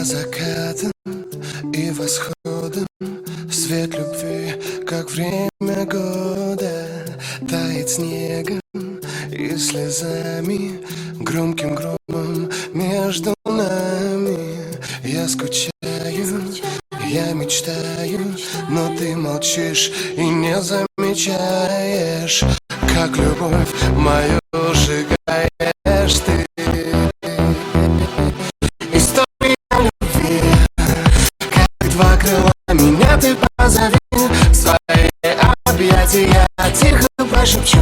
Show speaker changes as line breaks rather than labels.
За закатом и восходом. Свет любви, как время года Тает снегом и слезами Громким громом между нами. Я скучаю, я мечтаю Но ты молчишь и не замечаешь Как любовь мою крыла Меня ты позови свои объятия. Тихо прошепчу.